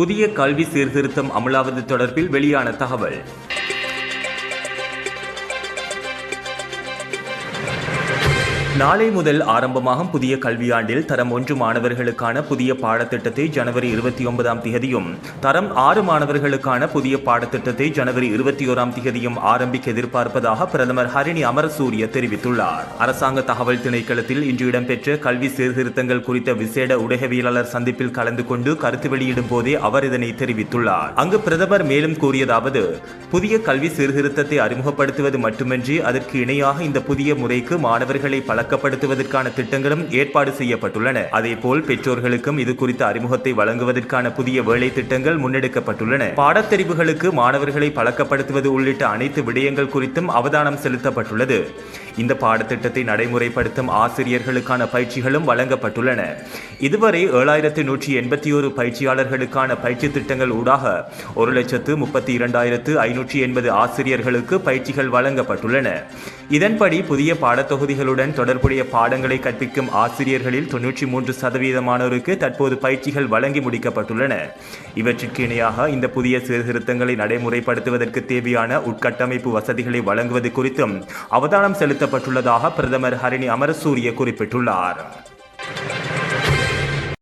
புதிய கல்வி சீர்திருத்தம் அமலாவது தொடர்பில் வெளியான தகவல். நாளை முதல் ஆரம்பமாகும் புதிய கல்வியாண்டில் தரம் ஒன்று மாணவர்களுக்கான புதிய பாடத்திட்டத்தை ஜனவரி இருபத்தி ஒன்பதாம் திகதியும் தரம் ஆறு மாணவர்களுக்கான புதிய பாடத்திட்டத்தை ஜனவரி இருபத்தி ஓராம் திகதியும் ஆரம்பிக்க எதிர்பார்ப்பதாக பிரதமர் ஹரிணி அமரசூரிய தெரிவித்துள்ளார். அரசாங்க தகவல் திணைக்களத்தில் இன்று இடம்பெற்ற கல்வி சீர்திருத்தங்கள் குறித்த விசேட ஊடகவியலாளர் சந்திப்பில் கலந்து கொண்டு கருத்து வெளியிடும் போதே அவர் இதனை தெரிவித்துள்ளார். அங்கு பிரதமர் மேலும் கூறியதாவது புதிய கல்வி சீர்திருத்தத்தை அறிமுகப்படுத்துவது மட்டுமின்றி அதற்கு இணையாக இந்த புதிய முறைக்கு மாணவர்களை பழக்கப்படுத்துவதற்கான திட்டங்களும் ஏற்பாடு செய்யப்பட்டுள்ளன. அதேபோல் பெற்றோர்களுக்கும் இது குறித்த அறிமுகத்தை வழங்குவதற்கான புதிய வேலை திட்டங்கள் முன்னெடுக்கப்பட்டுள்ளன. பாடத்தெரிவுகளுக்கு மாணவர்களை பழக்கப்படுத்துவது உள்ளிட்ட அனைத்து விடயங்கள் குறித்தும் அவதானம் செலுத்தப்பட்டுள்ளது. இந்த பாடத்திட்டத்தை நடைமுறைப்படுத்தும் ஆசிரியர்களுக்கான பயிற்சிகளும் வழங்கப்பட்டுள்ளன. இதுவரை ஏழாயிரத்து நூற்றி எண்பத்தி ஒரு பயிற்சியாளர்களுக்கான பயிற்சி திட்டங்கள் ஊடாக ஒரு லட்சத்து முப்பத்தி இரண்டாயிரத்து ஐநூற்றி எண்பது ஆசிரியர்களுக்கு பயிற்சிகள் வழங்கப்பட்டுள்ளன. இதன்படி புதிய பாடத்தொகுதிகளுடன் தொடர்புடைய பாடங்களை கற்பிக்கும் ஆசிரியர்களில் தொன்னூற்றி மூன்று சதவீதமானோருக்கு தற்போது பயிற்சிகள் வழங்கி முடிக்கப்பட்டுள்ளன. இவற்றிற்கு இணையாக இந்த புதிய சீர்திருத்தங்களை நடைமுறைப்படுத்துவதற்கு தேவையான உட்கட்டமைப்பு வசதிகளை வழங்குவது குறித்தும் அவதானம் செலுத்தப்பட்டுள்ளதாக பிரதமர் ஹரிணி அமரசூரிய குறிப்பிட்டுள்ளார்.